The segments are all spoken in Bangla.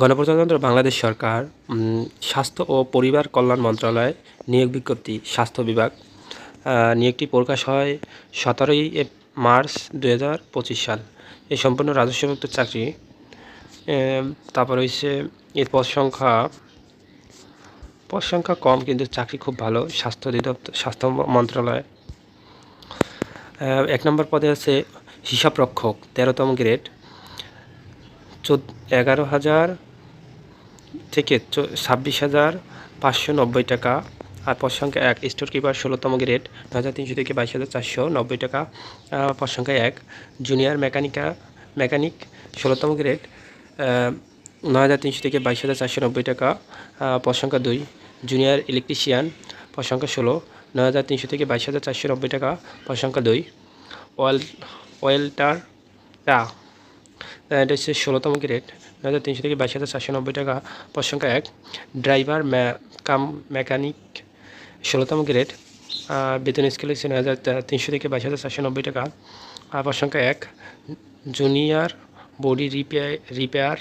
গণপ্রজাতন্ত্র বাংলাদেশ সরকার স্বাস্থ্য ও পরিবার কল্যাণ মন্ত্রণালয় নিয়োগ বিজ্ঞপ্তি, স্বাস্থ্য বিভাগ নিয়োগটি প্রকাশ হয় সতেরোই মার্চ দু হাজার পঁচিশ সাল। এই সম্পূর্ণ রাজস্বভুক্ত চাকরি। তারপর হচ্ছে এর পদ সংখ্যা পদ সংখ্যা কম কিন্তু চাকরি খুব ভালো, স্বাস্থ্য অধিদপ্তর, স্বাস্থ্য মন্ত্রণালয়। এক নম্বর পদে আছে হিসাবরক্ষক, তেরোতম গ্রেড। চোদ্দ এগারো হাজার থেকে ছাব্বিশ হাজার পাঁচশো নব্বই টাকা। আর পদ সংখ্যা এক স্টোর কিপার ষোলোতম গ্রেড নয় হাজার তিনশো থেকে বাইশ হাজার চারশো নব্বই টাকা। আহ, পদ সংখ্যা এক জুনিয়র মেকানিকা মেকানিক ষোলোতম গ্রেড নয় হাজার তিনশো থেকে বাইশ হাজার চারশো নব্বই টাকা। আহ, পদ সংখ্যা দুই জুনিয়র ইলেকট্রিশিয়ান পদ সংখ্যা ষোলো নয় হাজার তিনশো থেকে বাইশ হাজার চারশো নব্বই টাকা। পদ সংখ্যা দুই ওয়েল ওয়েল্টার টা এটা হচ্ছে ষোলোতম গ্রেড নয় হাজার তিনশো থেকে বাইশ হাজার চারশো নব্বই টাকা পদ সংখ্যা এক ড্রাইভার কাম মেকানিক ষোলোতম গ্রেড বেতন স্কেল হচ্ছে নয় হাজার তিনশো থেকে বাইশ হাজার চারশো নব্বই টাকা। আর সংখ্যা এক জুনিয়র বডি রিপেয়ার রিপেয়ার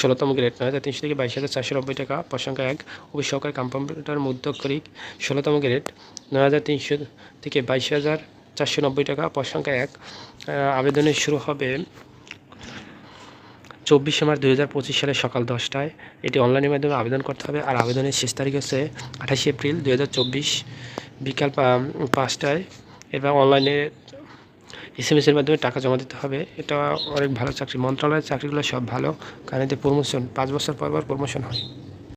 ষোলোতম গ্রেড নয় হাজার তিনশো থেকে বাইশ হাজার চারশো নব্বই টাকা পদ সংখ্যা এক। অফিস সহকারী কম্পিউটার মুদ্রক্ষরিক, ষোলোতম গ্রেড নয় হাজার তিনশো থেকে বাইশ হাজার চারশো নব্বই টাকা পদ সংখ্যা এক আবেদনের শুরু হবে চব্বিশে মার্চ দুই হাজার পঁচিশ সালে সকাল দশটায় এটি অনলাইনের মাধ্যমে আবেদন করতে হবে। আর আবেদনের শেষ তারিখ হচ্ছে আঠাশে এপ্রিল দুই হাজার চব্বিশ বিকাল পাঁচটায়। এবং অনলাইনে এস এম এসের মাধ্যমে টাকা জমা দিতে হবে। এটা অনেক ভালো চাকরি। মন্ত্রণালয়ের চাকরিগুলো সব ভালো। কারণ এতে প্রমোশন পাঁচ বছর পর পর প্রমোশন হয়।